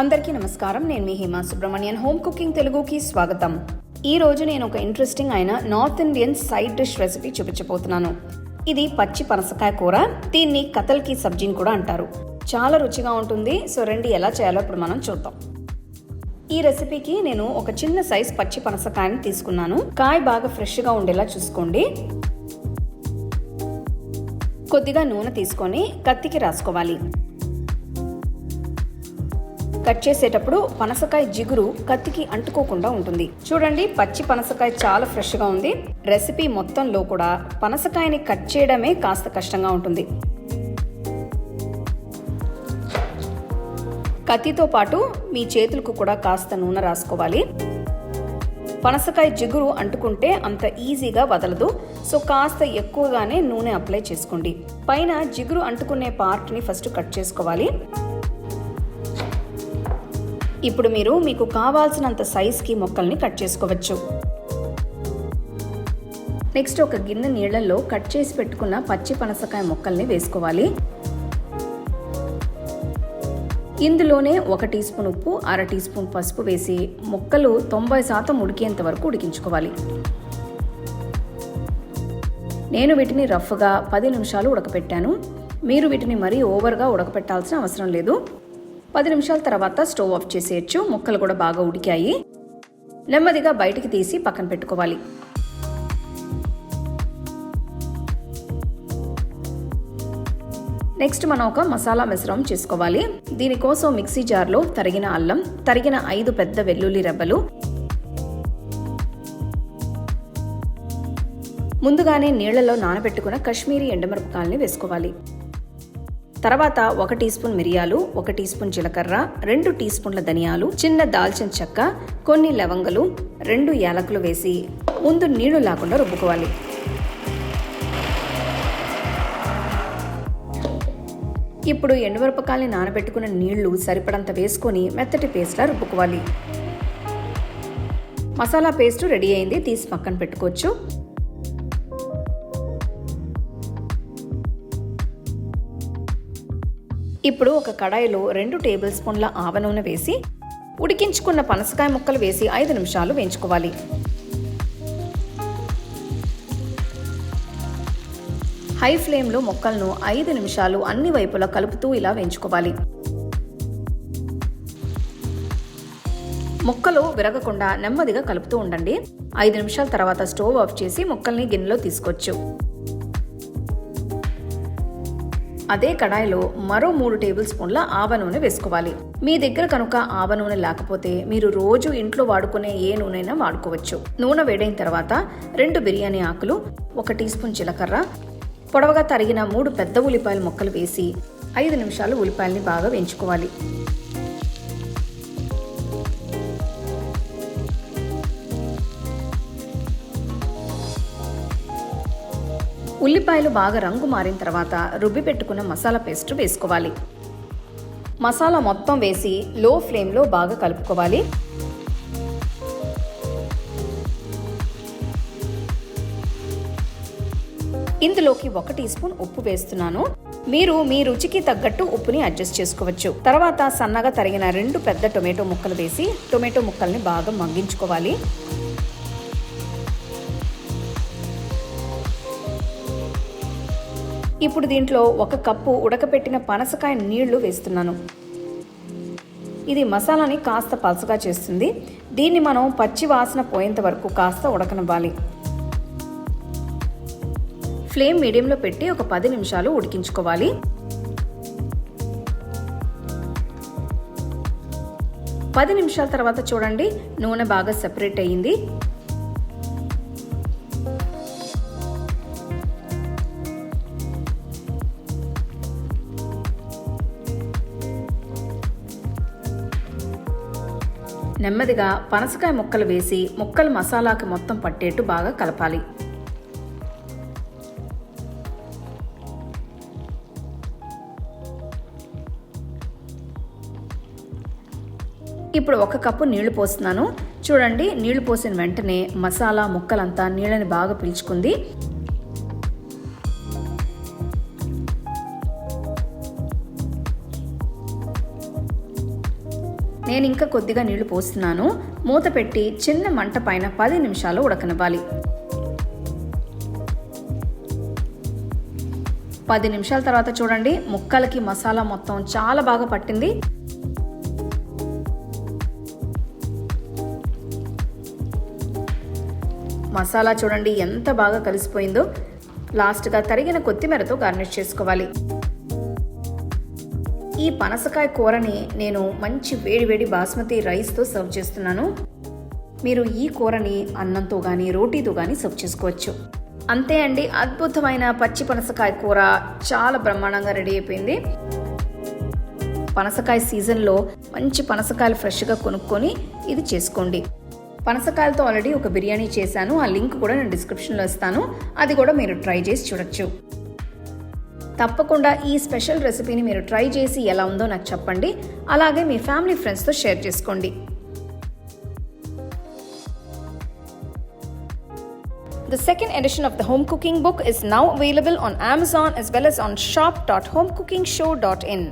అందరికీ నమస్కారం. నేను మీ హేమా సుబ్రహ్మణ్యన్. హోమ్ కుకింగ్ తెలుగుకి స్వాగతం. ఈ రోజు నేను ఒక ఇంట్రెస్టింగ్ అయిన north Indian side dish recipe చూపించబోతున్నాను. ఇది పచ్చి పనసకాయ కూర. దీన్ని కతల్కి సబ్జీని కూడా అంటారు. చాలా రుచిగా ఉంటుంది. సో రండి ఎలా చేయాలో ఇప్పుడు మనం చూద్దాం. ఈ రెసిపీకి నేను ఒక చిన్న సైజ్ పచ్చి పనసకాయని తీసుకున్నాను. కాయ బాగా ఫ్రెష్గా ఉండేలా చూసుకోండి. కొద్దిగా నూనె తీసుకొని కత్తికి రాసుకోవాలి. కట్ చేసేటప్పుడు పనసకాయ జిగురు కత్తికి అంటుకోకుండా ఉంటుంది. చూడండి పచ్చి పనసకాయ చాలా ఫ్రెష్గా ఉంది. రెసిపీ మొత్తంలో కూడా పనసకాయని కట్ చేయడమే కాస్త కష్టంగా ఉంటుంది. కత్తితో పాటు మీ చేతులకు కూడా కాస్త నూనె రాసుకోవాలి. పనసకాయ జిగురు అంటుకుంటే అంత ఈజీగా వదలదు. సో కాస్త ఎక్కువగానే నూనె అప్లై చేసుకోండి. పైన జిగురు అంటుకునే పార్ట్ని ఫస్ట్ కట్ చేసుకోవాలి. ఇప్పుడు మీరు మీకు కావాల్సినంత సైజ్కి మొక్కల్ని కట్ చేసుకోవచ్చు. నెక్స్ట్ ఒక గిన్నె నీళ్ళలో కట్ చేసి పెట్టుకున్న పచ్చి పనసకాయ మొక్కల్ని వేసుకోవాలి. ఇందులోనే ఒక టీ స్పూన్ ఉప్పు అర టీ స్పూన్ పసుపు వేసి ముక్కలు తొంభై శాతం ఉడికేంత వరకు ఉడికించుకోవాలి. నేను వీటిని రఫ్గా పది నిమిషాలు ఉడకపెట్టాను. మీరు వీటిని మరీ ఓవర్గా ఉడకపెట్టాల్సిన అవసరం లేదు. పది నిమిషాల తర్వాత స్టవ్ ఆఫ్ చేసేయచ్చు. ముక్కలు కూడా బాగా ఉడికాయి. నెమ్మదిగా బయటికి తీసి పక్కన పెట్టుకోవాలి. నెక్స్ట్ మనం ఒక మసాలా మిశ్రమం చేసుకోవాలి. దీనికోసం మిక్సీ జార్లో తరిగిన అల్లం తరిగిన ఐదు పెద్ద వెల్లుల్లి రెబ్బలు. ముందుగానే నీళ్ళలో నానబెట్టుకున్న కశ్మీరీ ఎండమిరపకాయల్ని వేసుకోవాలి. తర్వాత ఒక టీ స్పూన్ మిరియాలు ఒక టీ స్పూన్ జీలకర్ర రెండు టీ స్పూన్ల ధనియాలు చిన్న దాల్చిన చెక్క కొన్ని లవంగలు రెండు యాలకులు వేసి ముందు నీళ్ళు లేకుండా రుబ్బుకోవాలి. ఇప్పుడు ఎండుమిరపకాయల్ని నానబెట్టుకున్న నీళ్ళు సరిపడంత వేసుకొని మెత్తటి పేస్ట్లా రుబ్బుకోవాలి. మసాలా పేస్ట్ రెడీ అయింది తీసి పక్కన పెట్టుకోవచ్చు. ఇప్పుడు ఒక కడాయిలో రెండు టేబుల్ స్పూన్ల ఆవ నూనె వేసి ఉడికించుకున్న పనసకాయ ముక్కలు వేసి ఐదు నిమిషాలు వేయించుకోవాలి. హై ఫ్లేమ్లో మొక్కలను ఐదు నిమిషాలు అన్ని వైపులా కలుపుతూ ఇలా వేయించుకోవాలి. మొక్కలు విరగకుండా నెమ్మదిగా కలుపుతూ ఉండండి. ఐదు నిమిషాల తర్వాత స్టవ్ ఆఫ్ చేసి ముక్కల్ని గిన్నెలో తీసుకోవచ్చు. అదే కడాయిలో మరో మూడు టేబుల్ స్పూన్ల ఆవ నూనె వేసుకోవాలి. మీ దగ్గర కనుక ఆవ నూనె లేకపోతే మీరు రోజు ఇంట్లో వాడుకునే ఏ నూనెైనా వాడుకోవచ్చు. నూనె వేడైన తర్వాత రెండు బిర్యానీ ఆకులు ఒక టీ స్పూన్ జీలకర్ర పొడవగా తరిగిన మూడు పెద్ద ఉల్లిపాయల ముక్కలు వేసి ఐదు నిమిషాలు ఉల్లిపాయల్ని బాగా వేయించుకోవాలి. ఉల్లిపాయలు బాగా రంగు మారిన తర్వాత రుబ్బి పెట్టుకున్న మసాలా పేస్ట్ వేసుకోవాలి. మసాలా మొత్తం వేసి లో ఫ్లేమ్లో బాగా కలుపుకోవాలి. ఇందులోకి ఒక టీ స్పూన్ ఉప్పు వేస్తున్నాను. మీరు మీ రుచికి తగ్గట్టు ఉప్పుని అడ్జస్ట్ చేసుకోవచ్చు. తర్వాత సన్నగా తరిగిన రెండు పెద్ద టొమాటో ముక్కలు వేసి టొమాటో ముక్కల్ని బాగా మగ్గించుకోవాలి. ఇప్పుడు దీంట్లో ఒక కప్పు ఉడకపెట్టిన పనసకాయ నీళ్ళు వేస్తున్నాను. ఇది మసాలాని కాస్త పలసగా చేస్తుంది. దీన్ని మనం పచ్చి వాసన పోయేంత వరకు కాస్త ఉడకనివ్వాలి. ఫ్లేమ్ మీడియంలో పెట్టి ఒక పది నిమిషాలు ఉడికించుకోవాలి. పది నిమిషాల తర్వాత చూడండి నూనె బాగా సెపరేట్ అయ్యింది. నెమ్మదిగా పనసకాయ ముక్కలు వేసి ముక్కలు మసాలాకి మొత్తం పట్టేట్టు బాగా కలపాలి. ఇప్పుడు ఒక కప్పు నీళ్ళు పోస్తున్నాను. చూడండి నీళ్ళు పోసిన వెంటనే మసాలా ముక్కలంతా నీళ్ళని బాగా పీల్చుకుంది. నేను ఇంకా కొద్దిగా నీళ్ళు పోస్తున్నాను. మూత పెట్టి చిన్న మంట పైన పది నిమిషాలు ఉడకనివ్వాలి. పది నిమిషాల తర్వాత చూడండి ముక్కలకి మసాలా మొత్తం చాలా బాగా పట్టింది. మసాలా చూడండి ఎంత బాగా కలిసిపోయిందో. లాస్ట్గా తరిగిన కొత్తిమీరతో గార్నిష్ చేసుకోవాలి. ఈ పనసకాయ కూరని నేను మంచి వేడివేడి బాస్మతి రైస్తో సర్వ్ చేస్తున్నాను. మీరు ఈ కూరని అన్నంతో కానీ రోటీతో కానీ సర్వ్ చేసుకోవచ్చు. అంతే అండి అద్భుతమైన పచ్చి పనసకాయ కూర చాలా బ్రహ్మాండంగా రెడీ అయిపోయింది. పనసకాయ సీజన్లో మంచి పనసకాయలు ఫ్రెష్గా కొనుక్కొని ఇది చేసుకోండి. పనసకాయలతో ఆల్రెడీ ఒక బిర్యానీ చేశాను. ఆ లింక్ కూడా నేను డిస్క్రిప్షన్లో ఇస్తాను. అది కూడా మీరు ట్రై చేసి చూడొచ్చు. తప్పకుండా ఈ స్పెషల్ రెసిపీని మీరు ట్రై చేసి ఎలా ఉందో నాకు చెప్పండి అలాగే మీ ఫ్యామిలీ ఫ్రెండ్స్తో షేర్ చేసుకోండి The second edition of the home cooking book is now available on Amazon as well as on shop.homecookingshow.in.